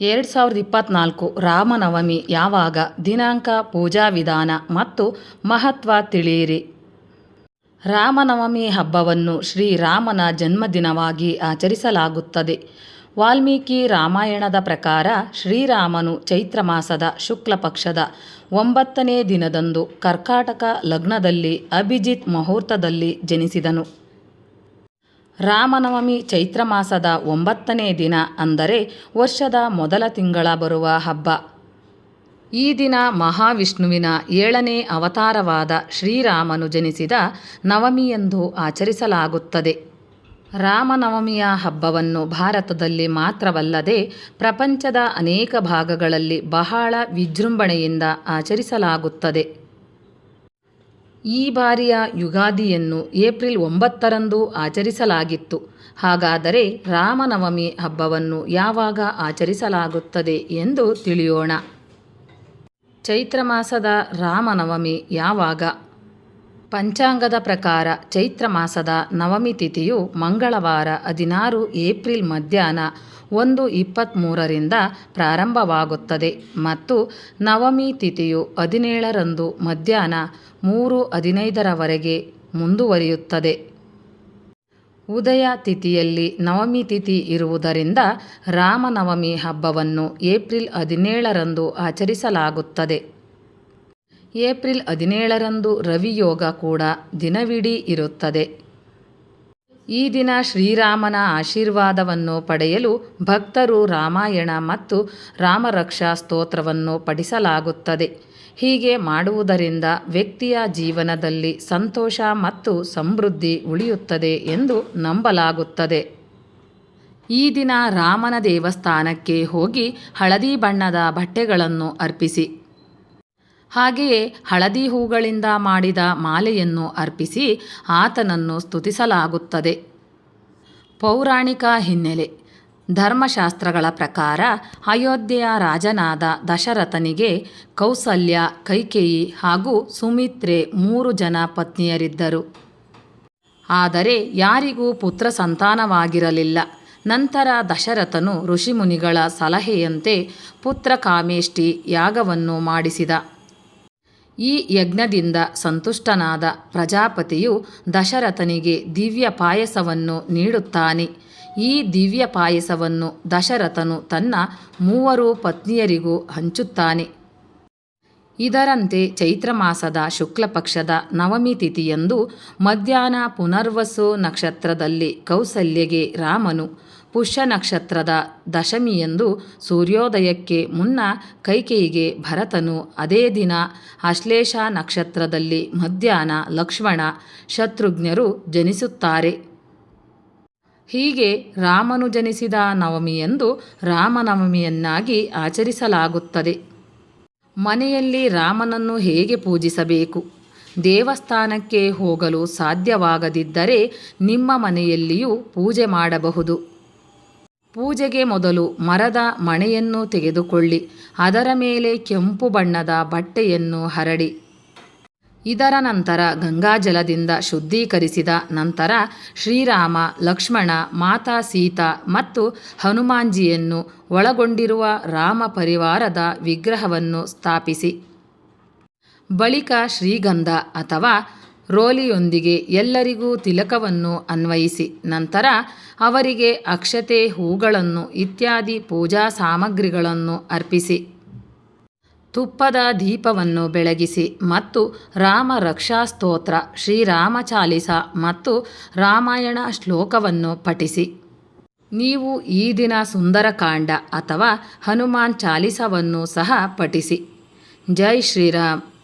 ಎರಡು ಸಾವಿರದ ಇಪ್ಪತ್ತ್ನಾಲ್ಕು ರಾಮನವಮಿ ಯಾವಾಗ ದಿನಾಂಕ, ಪೂಜಾ ವಿಧಾನ ಮತ್ತು ಮಹತ್ವ ತಿಳಿಯಿರಿ. ರಾಮನವಮಿ ಹಬ್ಬವನ್ನು ಶ್ರೀರಾಮನ ಜನ್ಮದಿನವಾಗಿ ಆಚರಿಸಲಾಗುತ್ತದೆ. ವಾಲ್ಮೀಕಿ ರಾಮಾಯಣದ ಪ್ರಕಾರ ಶ್ರೀರಾಮನು ಚೈತ್ರ ಮಾಸದ ಶುಕ್ಲ ಪಕ್ಷದ ಒಂಬತ್ತನೇ ದಿನದಂದು ಕರ್ಕಾಟಕ ಲಗ್ನದಲ್ಲಿ ಅಭಿಜಿತ್ ಮುಹೂರ್ತದಲ್ಲಿ ಜನಿಸಿದನು. ರಾಮನವಮಿ ಚೈತ್ರ ಮಾಸದ ಒಂಬತ್ತನೇ ದಿನ ಅಂದರೆ ವರ್ಷದ ಮೊದಲ ತಿಂಗಳ ಬರುವ ಹಬ್ಬ. ಈ ದಿನ ಮಹಾವಿಷ್ಣುವಿನ ಏಳನೇ ಅವತಾರವಾದ ಶ್ರೀರಾಮನು ಜನಿಸಿದ ನವಮಿಯೆಂದು ಆಚರಿಸಲಾಗುತ್ತದೆ. ರಾಮನವಮಿಯ ಹಬ್ಬವನ್ನು ಭಾರತದಲ್ಲಿ ಮಾತ್ರವಲ್ಲದೆ ಪ್ರಪಂಚದ ಅನೇಕ ಭಾಗಗಳಲ್ಲಿ ಬಹಳ ವಿಜೃಂಭಣೆಯಿಂದ ಆಚರಿಸಲಾಗುತ್ತದೆ. ಈ ಬಾರಿಯ ಯುಗಾದಿಯನ್ನು ಏಪ್ರಿಲ್ ಒಂಬತ್ತರಂದು ಆಚರಿಸಲಾಗಿತ್ತು. ಹಾಗಾದರೆ ರಾಮನವಮಿ ಹಬ್ಬವನ್ನು ಯಾವಾಗ ಆಚರಿಸಲಾಗುತ್ತದೆ ಎಂದು ತಿಳಿಯೋಣ. ಚೈತ್ರ ಮಾಸದ ರಾಮನವಮಿ ಯಾವಾಗ? ಪಂಚಾಂಗದ ಪ್ರಕಾರ ಚೈತ್ರ ಮಾಸದ ನವಮಿ ತಿಥಿಯು ಮಂಗಳವಾರ ಹದಿನಾರು ಏಪ್ರಿಲ್ ಮಧ್ಯಾಹ್ನ ಒಂದು ಇಪ್ಪತ್ತ್ಮೂರರಿಂದ ಪ್ರಾರಂಭವಾಗುತ್ತದೆ ಮತ್ತು ನವಮಿ ತಿಥಿಯು ಹದಿನೇಳರಂದು ಮಧ್ಯಾಹ್ನ ಮೂರು ಹದಿನೈದರವರೆಗೆ ಮುಂದುವರಿಯುತ್ತದೆ. ಉದಯ ತಿಥಿಯಲ್ಲಿ ನವಮಿ ತಿಥಿ ಇರುವುದರಿಂದ ರಾಮನವಮಿ ಹಬ್ಬವನ್ನು ಏಪ್ರಿಲ್ ಹದಿನೇಳರಂದು ಆಚರಿಸಲಾಗುತ್ತದೆ. ಏಪ್ರಿಲ್ ಹದಿನೇಳರಂದು ರವಿಯೋಗ ಕೂಡ ದಿನವಿಡೀ ಇರುತ್ತದೆ. ಈ ದಿನ ಶ್ರೀರಾಮನ ಆಶೀರ್ವಾದವನ್ನು ಪಡೆಯಲು ಭಕ್ತರು ರಾಮಾಯಣ ಮತ್ತು ರಾಮರಕ್ಷಾ ಸ್ತೋತ್ರವನ್ನು ಪಠಿಸಲಾಗುತ್ತದೆ. ಹೀಗೆ ಮಾಡುವುದರಿಂದ ವ್ಯಕ್ತಿಯ ಜೀವನದಲ್ಲಿ ಸಂತೋಷ ಮತ್ತು ಸಮೃದ್ಧಿ ಉಳಿಯುತ್ತದೆ ಎಂದು ನಂಬಲಾಗುತ್ತದೆ. ಈ ದಿನ ರಾಮನ ದೇವಸ್ಥಾನಕ್ಕೆ ಹೋಗಿ ಹಳದಿ ಬಣ್ಣದ ಬಟ್ಟೆಗಳನ್ನು ಅರ್ಪಿಸಿ. ಹಾಗೆಯೇ ಹಳದಿ ಹೂಗಳಿಂದ ಮಾಡಿದ ಮಾಲೆಯನ್ನು ಅರ್ಪಿಸಿ ಆತನನ್ನು ಸ್ತುತಿಸಲಾಗುತ್ತದೆ. ಪೌರಾಣಿಕ ಹಿನ್ನೆಲೆ. ಧರ್ಮಶಾಸ್ತ್ರಗಳ ಪ್ರಕಾರ ಅಯೋಧ್ಯೆಯ ರಾಜನಾದ ದಶರಥನಿಗೆ ಕೌಸಲ್ಯ, ಕೈಕೇಯಿ ಹಾಗೂ ಸುಮಿತ್ರೆ ಮೂರು ಜನ ಪತ್ನಿಯರಿದ್ದರು. ಆದರೆ ಯಾರಿಗೂ ಪುತ್ರ ಸಂತಾನವಾಗಿರಲಿಲ್ಲ. ನಂತರ ದಶರಥನು ಋಷಿಮುನಿಗಳ ಸಲಹೆಯಂತೆ ಪುತ್ರ ಕಾಮೇಷ್ಟಿ ಯಾಗವನ್ನು ಮಾಡಿಸಿದ. ಈ ಯಜ್ಞದಿಂದ ಸಂತುಷ್ಟನಾದ ಪ್ರಜಾಪತಿಯು ದಶರಥನಿಗೆ ದಿವ್ಯ ಪಾಯಸವನ್ನು ನೀಡುತ್ತಾನೆ. ಈ ದಿವ್ಯ ಪಾಯಸವನ್ನು ದಶರಥನು ತನ್ನ ಮೂವರು ಪತ್ನಿಯರಿಗೂ ಹಂಚುತ್ತಾನೆ. ಇದರಂತೆ ಚೈತ್ರ ಮಾಸದ ಶುಕ್ಲ ಪಕ್ಷದ ನವಮಿ ತಿಥಿಯಂದು ಮಧ್ಯಾಹ್ನ ಪುನರ್ವಸು ನಕ್ಷತ್ರದಲ್ಲಿ ಕೌಸಲ್ಯಗೆ ರಾಮನು ಪುಷ್ಯ ನಕ್ಷತ್ರದ ದಶಮಿಯಂದು ಸೂರ್ಯೋದಯಕ್ಕೆ ಮುನ್ನ ಕೈಕೇಯಿಗೆ ಭರತನು ಅದೇ ದಿನ ಆಶ್ಲೇಷ ನಕ್ಷತ್ರದಲ್ಲಿ ಮಧ್ಯಾಹ್ನ ಲಕ್ಷ್ಮಣ ಶತ್ರುಘ್ನರು ಜನಿಸುತ್ತಾರೆ. ಹೀಗೆ ರಾಮನು ಜನಿಸಿದ ನವಮಿಯಂದು ರಾಮನವಮಿಯನ್ನಾಗಿ ಆಚರಿಸಲಾಗುತ್ತದೆ. ಮನೆಯಲ್ಲಿ ರಾಮನನ್ನು ಹೇಗೆ ಪೂಜಿಸಬೇಕು? ದೇವಸ್ಥಾನಕ್ಕೆ ಹೋಗಲು ಸಾಧ್ಯವಾಗದಿದ್ದರೆ ನಿಮ್ಮ ಮನೆಯಲ್ಲಿಯೂ ಪೂಜೆ ಮಾಡಬಹುದು. ಪೂಜೆಗೆ ಮೊದಲು ಮರದ ಮಣೆಯನ್ನು ತೆಗೆದುಕೊಳ್ಳಿ, ಅದರ ಮೇಲೆ ಕೆಂಪು ಬಣ್ಣದ ಬಟ್ಟೆಯನ್ನು ಹರಡಿ. ಇದರ ನಂತರ ಗಂಗಾಜಲದಿಂದ ಶುದ್ಧೀಕರಿಸಿದ ನಂತರ ಶ್ರೀರಾಮ, ಲಕ್ಷ್ಮಣ, ಮಾತಾ ಸೀತಾ ಮತ್ತು ಹನುಮಾನ್ಜಿಯನ್ನು ಒಳಗೊಂಡಿರುವ ರಾಮ ಪರಿವಾರದ ವಿಗ್ರಹವನ್ನು ಸ್ಥಾಪಿಸಿ. ಬಳಿಕ ಶ್ರೀಗಂಧ ಅಥವಾ ರೋಲಿಯೊಂದಿಗೆ ಎಲ್ಲರಿಗೂ ತಿಲಕವನ್ನು ಅನ್ವಯಿಸಿ. ನಂತರ ಅವರಿಗೆ ಅಕ್ಷತೆ, ಹೂಗಳನ್ನು ಇತ್ಯಾದಿ ಪೂಜಾ ಸಾಮಗ್ರಿಗಳನ್ನು ಅರ್ಪಿಸಿ. ತುಪ್ಪದ ದೀಪವನ್ನು ಬೆಳಗಿಸಿ ಮತ್ತು ರಾಮ ರಕ್ಷಾ ಸ್ತೋತ್ರ ಶ್ರೀರಾಮ ಚಾಲಿಸ ಮತ್ತು ರಾಮಾಯಣ ಶ್ಲೋಕವನ್ನು ಪಠಿಸಿ. ನೀವು ಈ ದಿನ ಸುಂದರಕಾಂಡ ಅಥವಾ ಹನುಮಾನ್ ಚಾಲಿಸವನ್ನು ಸಹ ಪಠಿಸಿ. ಜೈ ಶ್ರೀರಾಮ್.